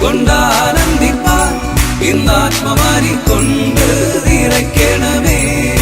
കൊണ്ടാനന്ദിപ്പാൻ. ഇന്നാത്മമാരി കൊണ്ട് നിറയ്ക്കണമേ.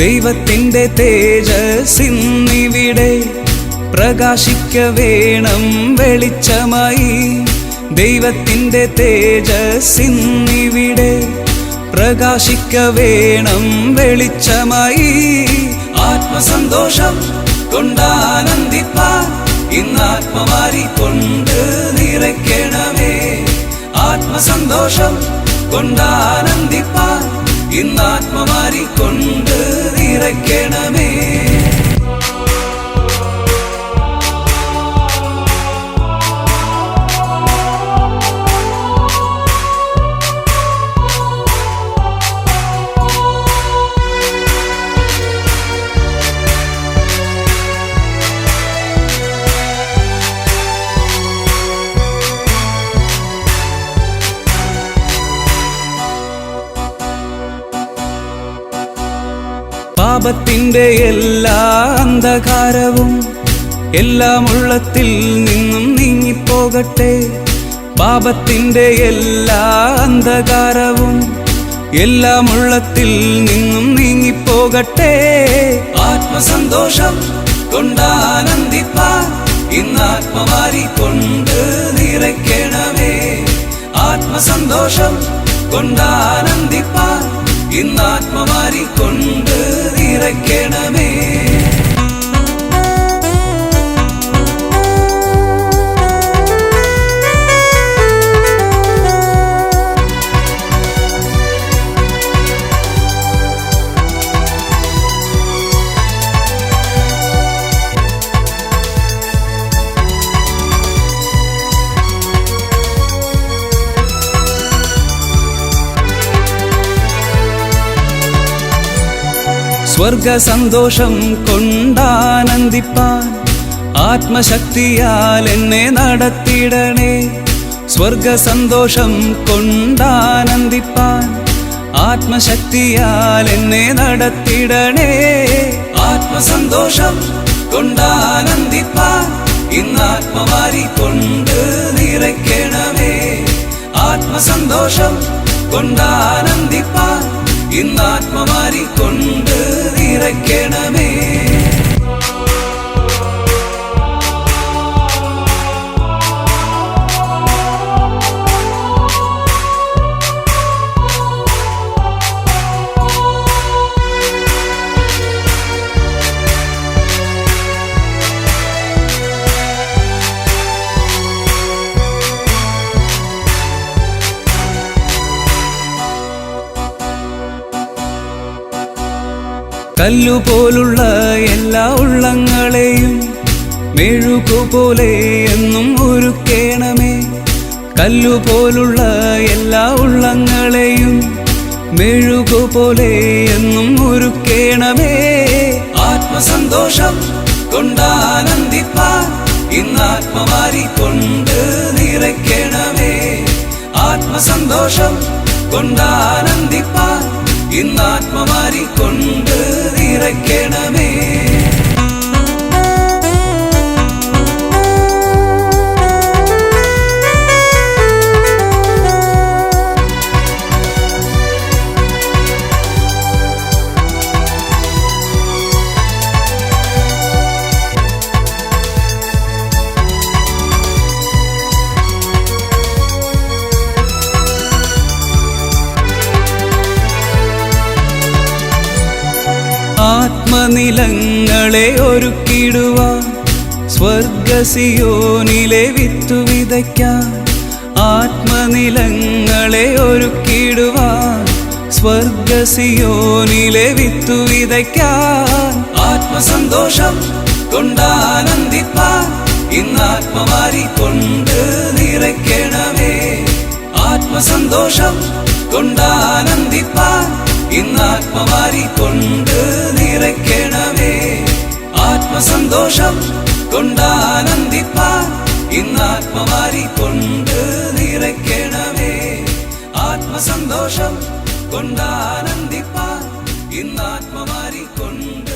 ദൈവത്തിന്റെ തേജസിന്നിവിടെ പ്രകാശിക്ക വേണം വെളിച്ചമായി. ദൈവത്തിന്റെ തേജസിന്നിവിടെ പ്രകാശിക്ക വേണം വെളിച്ചമായി. ആത്മസന്തോഷം കൊണ്ടാനന്ദിപ്പാൻ കൊണ്ട് നിറയ്ക്കണമേ. ആത്മസന്തോഷം കൊണ്ടാനന്ദിപ്പാൻ ഇന്നാത്മമാരി കൊണ്ട് നിറയ്ക്കണമേ. പാപത്തിന്റെ എല്ലാ അന്ധകാരവും എല്ലാം ഉള്ളത്തിൽ നിന്നും നീങ്ങിപ്പോകട്ടെ. പാപത്തിന്റെ എല്ലാ അന്ധകാരവും എല്ലാം ഉള്ളത്തിൽ നിന്നും നീങ്ങിപ്പോകട്ടെ. ആത്മസന്തോഷം കൊണ്ടാനന്ദിപ്പാൻ ഇന്നാത്മമാരി കൊണ്ട് നിറയ്ക്കണമേ. ആത്മസന്തോഷം കൊണ്ടാനന്ദിപ്പാൻ ഇന്നാത്മമാരി കൊണ്ട് നിറയ്ക്കണമേ. സ്വർഗ സന്തോഷം കൊണ്ടാനന്ദിപ്പാൻ. ആത്മശക്തിയാൽ എന്നെ നടത്തിടണേ സ്വർഗ സന്തോഷം കൊണ്ടാനന്ദിപ്പാൻ. ആത്മശക്തിയാൽ എന്നെ നടത്തിടണേ ആത്മസന്തോഷം കൊണ്ടാനന്ദിപ്പാൻ. ഇന്നാത്മമാരി കൊണ്ട് നിറയ്ക്കണമേ. ആത്മസന്തോഷം കൊണ്ടാനന്ദിപ്പാൻ. ഇന്നാത്മമാരി കൊണ്ട് നിറയ്ക്കണമേ. കല്ലുപോലുള്ള എല്ലാ ഉള്ളങ്ങളെയും മെഴുകുപോലെ എന്നും ഒരുക്കേണമേ. കല്ലുപോലുള്ള എല്ലാ ഉള്ളങ്ങളെയും മെഴുകുപോലെ എന്നും ഒരുക്കേണമേ. ആത്മസന്തോഷം കൊണ്ടാനന്ദിപ്പാൻ കൊണ്ട് നിറയ്ക്കണമേ. ആത്മസന്തോഷം കൊണ്ടാനന്ദിപ്പാൻ ഇന്നാത്മമാരി കൊണ്ട് നിറയ്ക്കണമേ. ആത്മനിലങ്ങളെ ഒരുക്കിടുവാൻ സ്വർഗസിയോനിലെ വിത്തു വിതയ്ക്കാൻ ആത്മനിലങ്ങളെ ഒരുക്കിടുവാൻ സ്വർഗസിയോനിലെ വിത്തു വിതയ്ക്കാൻ ആത്മ ആത്മസന്തോഷം കൊണ്ടാനന്ദിപ്പാൻ കൊണ്ട് നിറയ്ക്കണമേ. ആത്മസന്തോഷം കൊണ്ടാനന്ദിപ്പാൻ ഇന്നാത്മമാരി കൊണ്ട് നിറയ്ക്കണമേ. ആത്മസന്തോഷം കൊണ്ടാനന്ദിപ്പാൻ ഇന്നാത്മമാരി കൊണ്ട് നിറയ്ക്കണമേ. ആത്മസന്തോഷം കൊണ്ടാനന്ദിപ്പാൻ ഇന്നാത്മമാരി കൊണ്ട്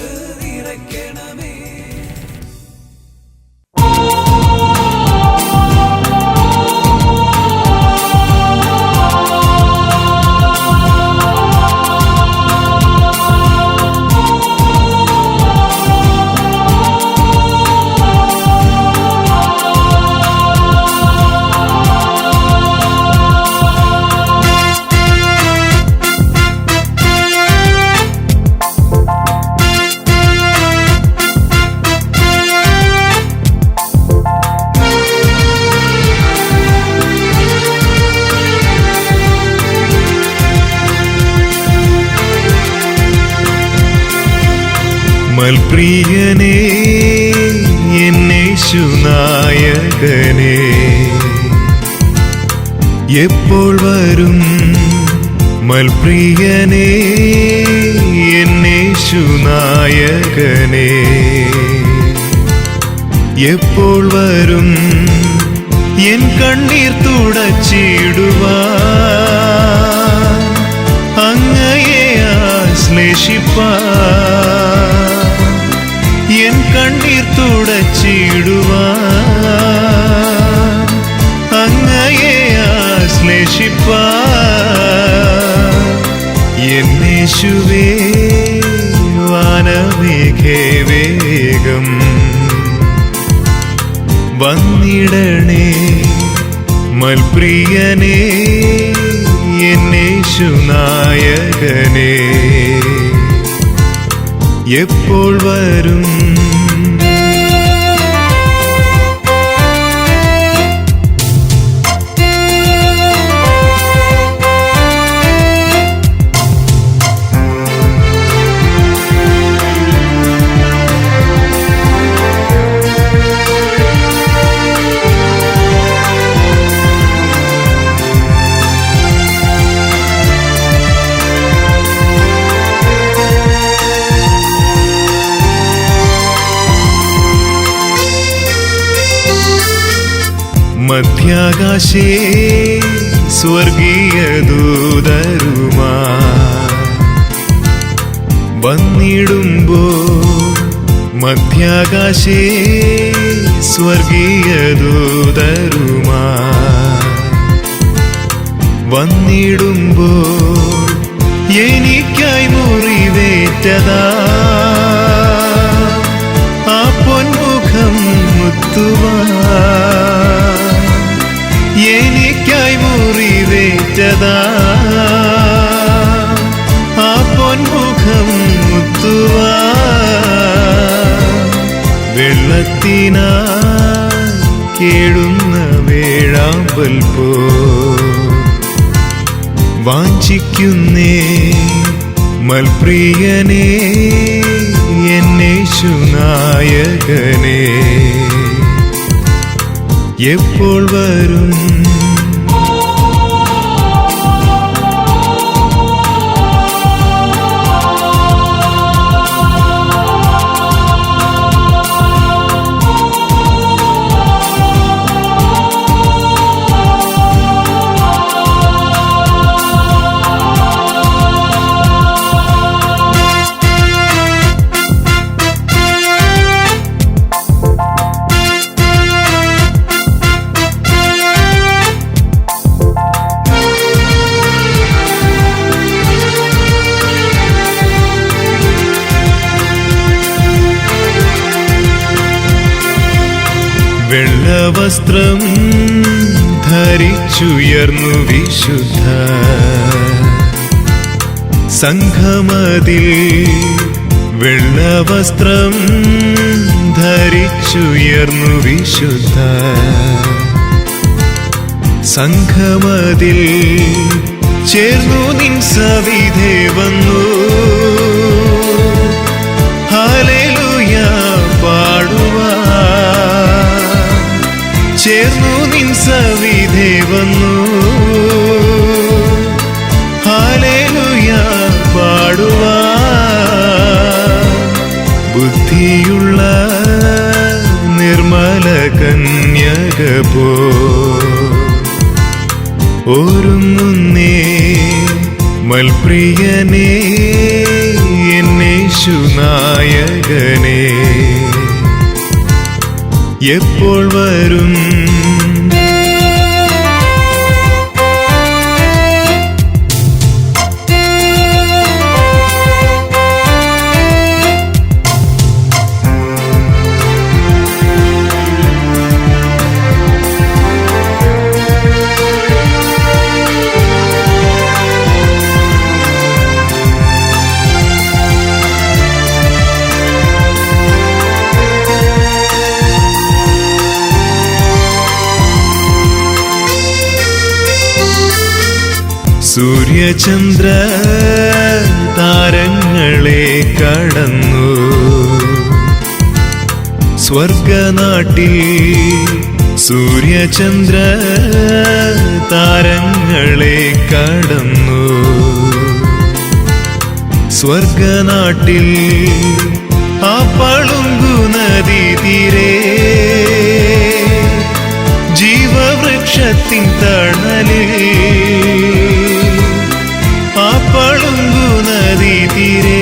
മൽപ്രിയനേ എന്നേശുനായകനേ എപ്പോൾ വരും മൽപ്രിയനേ എന്നേശുനായകനേ എപ്പോൾ വരും എൻ കണ്ണീർ തുടച്ചിടുവാ അങ്ങയെ ആശ്ലേഷിപ്പാൻ. കണ്ണീർ തുടച്ചിടുവാൻ. അങ്ങയെ ആശ്ലേഷിപ്പാൻ. എന്നേശുവേ വാനമേഘേ വേഗം. വന്നിടണേ മൽപ്രിയനേ എന്നേശുനായകനേ എപ്പോൾ വരും മധ്യാകാശേ സ്വർഗീയ ദൂതരുമാ. വന്നിടുമ്പോ മധ്യാകാശേ സ്വർഗീയ ദൂതരുമാ. വന്നിടുമ്പോ എനിക്കായി മുറിവേറ്റതാ. ആ പൊന്മുഖം മുത്തുവാ. എനിക്കായി മുറിവേറ്റതാ. ആ പൊൻമുഖം മുത്തുവാ. വെള്ളത്തിനാ കേടുന്ന വേഴാമ്പൽ പോ. വാഞ്ചിക്കുന്നേ മൽപ്രിയനേ എന്നേശുനായകനേ എപ്പോൾ വരും? വിശുദ്ധ. സംഘമതിൽ വെള്ളവസ്ത്രം ധരിച്ചുയർന്നു വിശുദ്ധ. സംഘമതിൽ ചേർന്നു നിൻ സവിധേ വന്നു. ചേർന്നു നിൻ സവിധി വന്നു. ഹാലേലുയ പാടുവാ. ബുദ്ധിയുള്ള നിർമ്മല കന്യക പോ. ഒരുങ്ങുന്നേ മൽപ്രിയനേ എന്നേശുനായകനേ എപ്പോൾ വരും സൂര്യചന്ദ്ര താരങ്ങളെ കടന്നു. സ്വർഗനാട്ടിൽ സൂര്യചന്ദ്ര താരങ്ങളെ കടന്നു. സ്വർഗനാട്ടിൽ ആ പളുങ്കു നദി തീരെ. ജീവവൃക്ഷത്തിൻ തണലിൽ പളുങ്കു നദി തീരെ.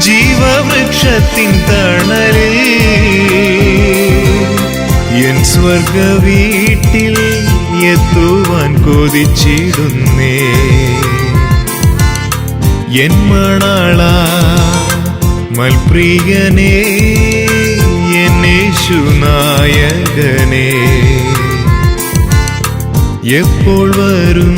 ജീവവൃക്ഷത്തിൻ തണലിൽ എൻ സ്വർഗ വീട്ടിൽ എത്തുവാൻ കൊതിച്ചിടുന്നേ. എൻ മണാള മൽപ്രിയനേ എന്നേശുനായകനേ എപ്പോൾ വരും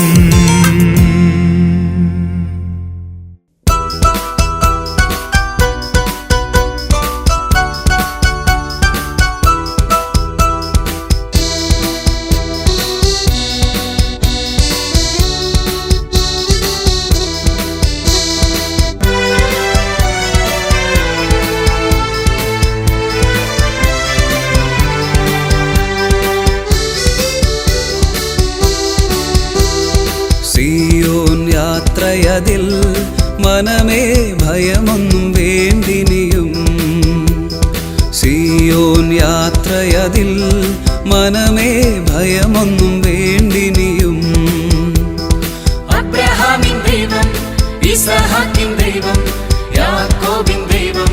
യാത്രയതിൽ മനമേ ഭയമൊന്നും വേണ്ടിനിയും. അബ്രഹാമിൻ ദൈവം ഇസഹാക്കിൻ ദൈവം യാക്കോബിൻ ദൈവം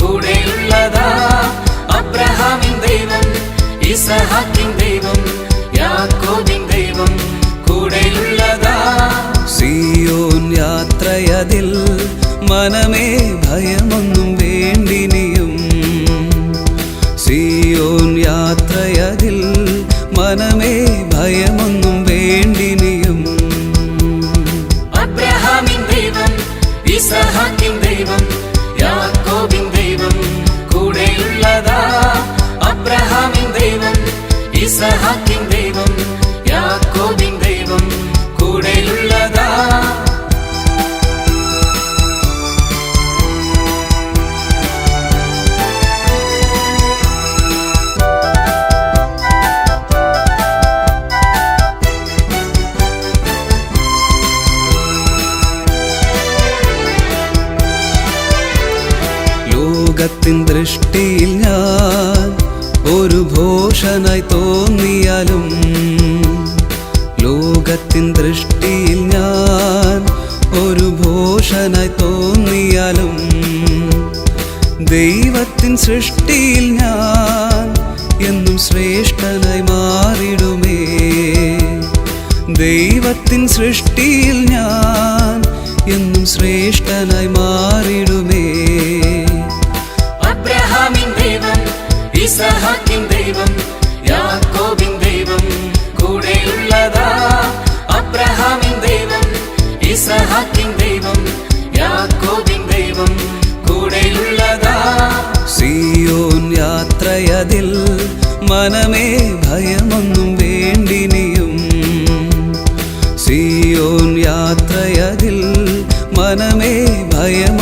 കൂടെയുള്ളതാ. അബ്രഹാമിൻ ദൈവം ഇസഹാക്കിൻ ദൈവം യാക്കോബിൻ ദൈവം കൂടെയുള്ളതാ. സിയോൻ യാത്രയതിൽ മനമേ ലോകത്തിൻ ദൃഷ്ടിയിൽ ഞാൻ ഒരു ഭോഷനായി തോന്നിയാലും ദൈവത്തിൻ സൃഷ്ടിയിൽ ഞാൻ എന്നും ശ്രേഷ്ഠനായി മാറിടുമേ. ദൈവത്തിൻ സൃഷ്ടിയിൽ ഞാൻ എന്നും ശ്രേഷ്ഠനായി മാറിടുമേ. അബ്രഹാമിൻ ദൈവം ഇസഹാക്കിൻ ദൈവം ദൈവം യാക്കോബിൻ ദൈവം സിയോൻ യാത്രയതിൽ മനമേ ഭയമൊന്നും വേണ്ടിനിയും. സിയോൻ യാത്രയതിൽ മനമേ ഭയമൊന്നും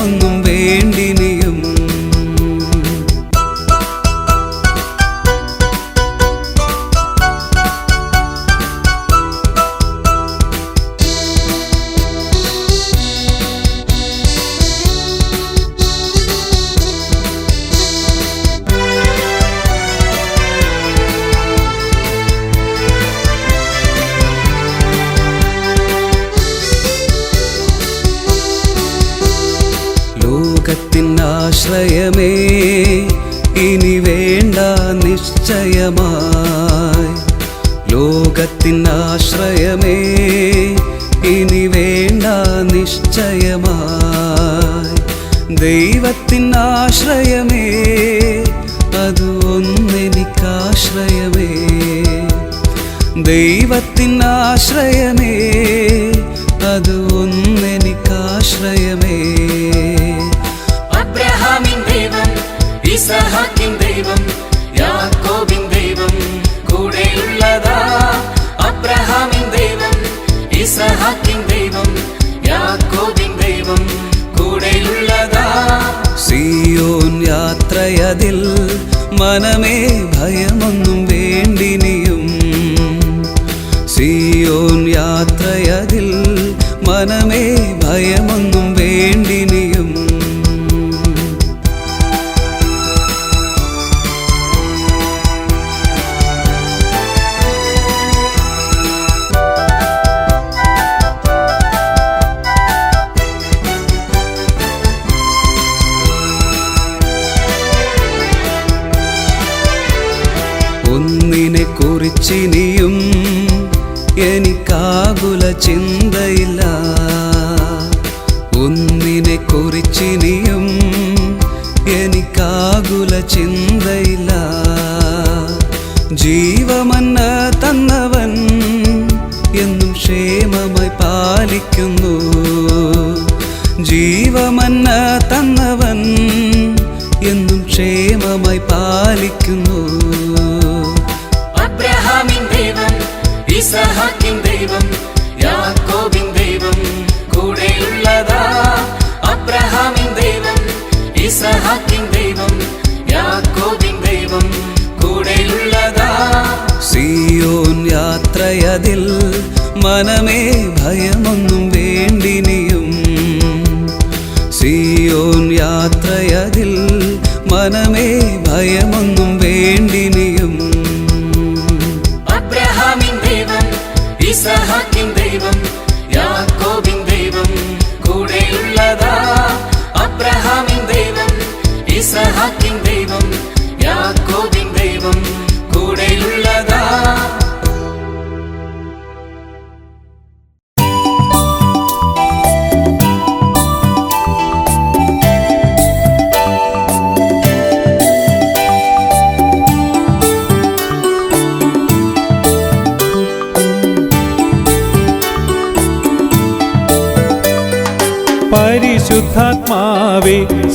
ദൈവത്തിനാശ്രയമേ അത് ഒന്നെനിക്കാശ്രയമേ. അബ്രഹാമിൻ ദൈവം ഇസഹാക്കിൻ ദൈവം യാക്കോബിൻ ദൈവം കൂടെയുള്ളതാ. അബ്രഹാമിൻ ദൈവം ഇസഹാക്കിൻ ദൈവം യാക്കോബിൻ ദൈവം കൂടെയുള്ളതാ. സിയോൻ യാത്രയതിൽ മനമേ ഭയമൊന്നും വേണ്ടിനിയും. സിയോൻ യാത്രയതിൽ മനമേ ഭയമൊന്നും വേണ്ടിനിയും. ഒന്നിനെ കുറിച്ചിനിയും എനിക്കാകുല ചിന്തയില്ല. ഒന്നിനെ കുറിച്ചിനിയും എനിക്കാകുല ചിന്തയില്ല. ജീവമന്ന തന്നവൻ എന്നും ക്ഷേമമായി പാലിക്കുന്നു. ജീവമന്ന തന്നവൻ എന്നും ക്ഷേമമായി പാലിക്കുന്നു. ഇസഹാക്കിൻ ദൈവം യാക്കോബിൻ ദൈവം കൂടെയുള്ളതാ അബ്രഹാമിൻ ദൈവം ഇസഹാക്കിൻ ദൈവം യാക്കോബിൻ ദൈവം കൂടെയുള്ളതാ. സിയോൻ യാത്രയതിൽ മനമേ ഭയമൊന്നും വേണ്ടിനിയും. സിയോൻ യാത്രയതിൽ മനമേ ഭയമൊന്നും ഇസഹാക്കിൻ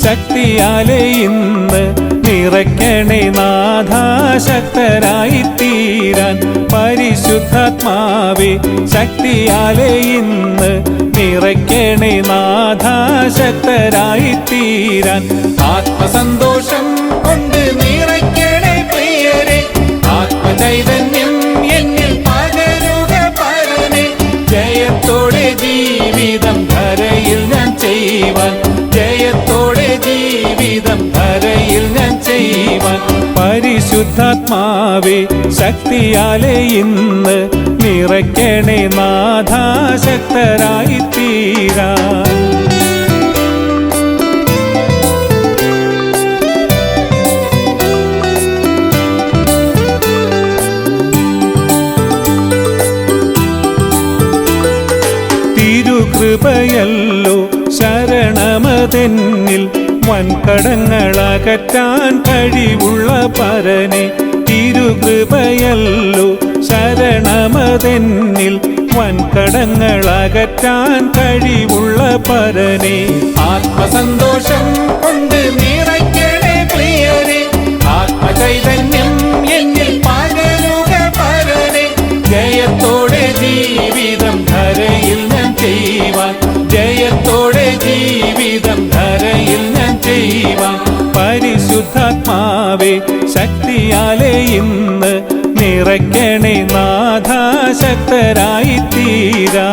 ശക്തിയാലെ ഇന്ന് നിറയ്ക്കണേ നാഥാശക്തരായി തീരാൻ പരിശുദ്ധാത്മാവേ ശക്തിയാലെ ഇന്ന് നിറയ്ക്കണേ നാഥാശക്തരായി തീരാൻ ആത്മസന്തോഷം കൊണ്ട് നിറയ്ക്കണേ പ്രിയരെ ആത്മചൈതന്യം എന്നിൽ പകരുക പരനെ ജയത്തോടെ ജീവിതം ധരയിൽ ഞാൻ ചെയ്യുവാൻ ചെയ്യുവാൻ പരിശുദ്ധാത്മാവേ ശക്തിയാലെ ഇന്ന് നിറയ്ക്കണേ നാഥാശക്തരായി തീരാ തിരുകൃപയല്ലോ ശരണമതെന്നിൽ വൻകടങ്ങളകറ്റാൻ കഴിവുള്ള പരനെ തിരുകൃപയല്ലോ ശരണമതെന്നിൽ വൻകടങ്ങളകറ്റാൻ കഴിവുള്ള പരനെ ആത്മസന്തോഷം കൊണ്ട് നിറയ്ക്കണേ പ്രിയരെ ആത്മചൈതന്യം പരിശുദ്ധാത്മാവേ ശക്തിയാലേ ഇന്ന് നിറയ്ക്കണേ നാഥാശക്തരായി തീരാ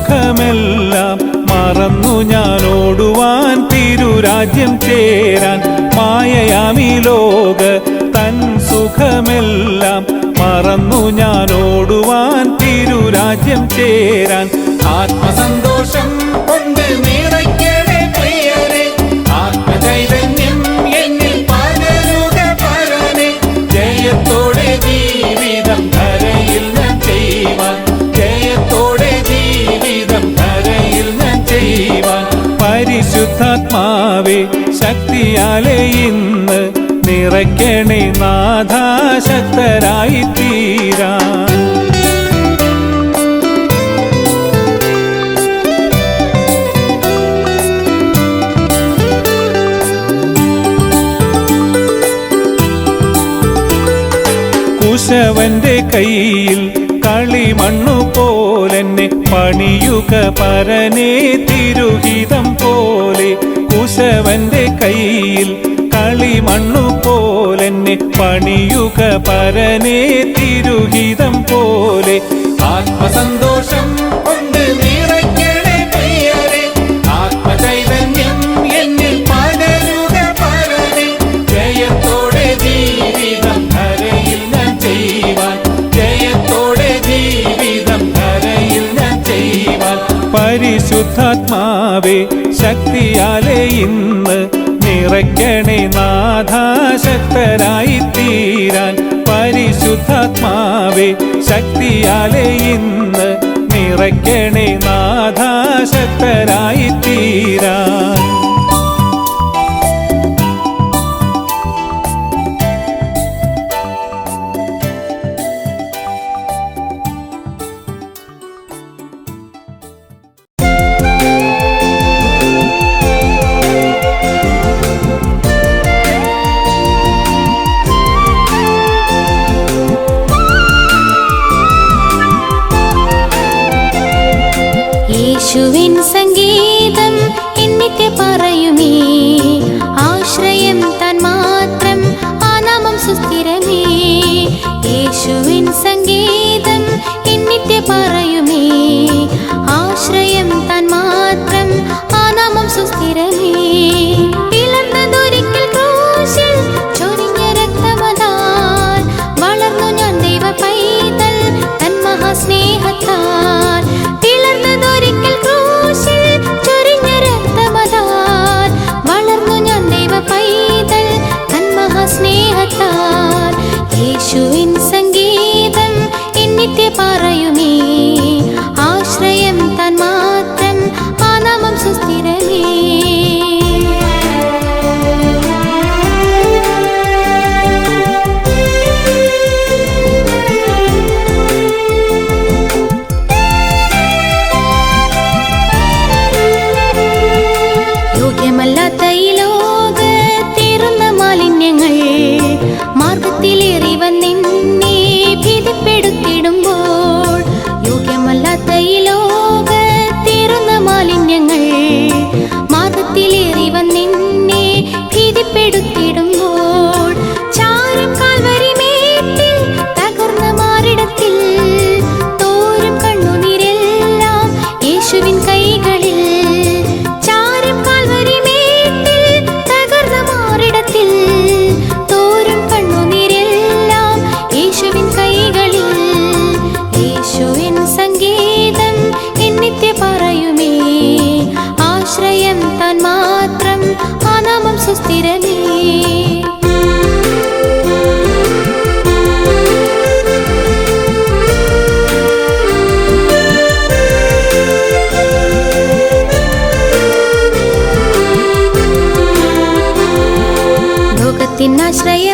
സുഖമെല്ലാം മറന്നു ഞാൻ ഓടുവാൻ തിരുരാജ്യം ചേരാൻ മായയാമി ലോക തൻ സുഖമെല്ലാം മറന്നു ഞാൻ ഓടുവാൻ തിരുരാജ്യം ചേരാൻ. ആത്മസന്തോഷം പരിശുദ്ധാത്മാവേ ശക്തിയാലെ ഇന്ന് നിറയ്ക്കണേ നാഥാശക്തരായി തീരാ കുശവന്റെ കയ്യിൽ കളിമണ്ണു പോലെന്നെ പണിയുക പരനെ തിരുഹിതം പോലെ കുശവന്റെ കയ്യിൽ കളിമണ്ണു പോലെന്നെ പണിയുക പരനെ തിരുഹിതം പോലെ. ആത്മസന്തോഷം കൊണ്ട് പരിശുദ്ധാത്മാവേ ശക്തിയാലെ ഇന്ന് നിറയ്ക്കണേ നാഥാശക്തരായി തീരാൻ പരിശുദ്ധാത്മാവേ ശക്തിയാലെ ഇന്ന് നിറയ്ക്കണേ നാഥാശക്തരായി തീരാൻ Tina Shreya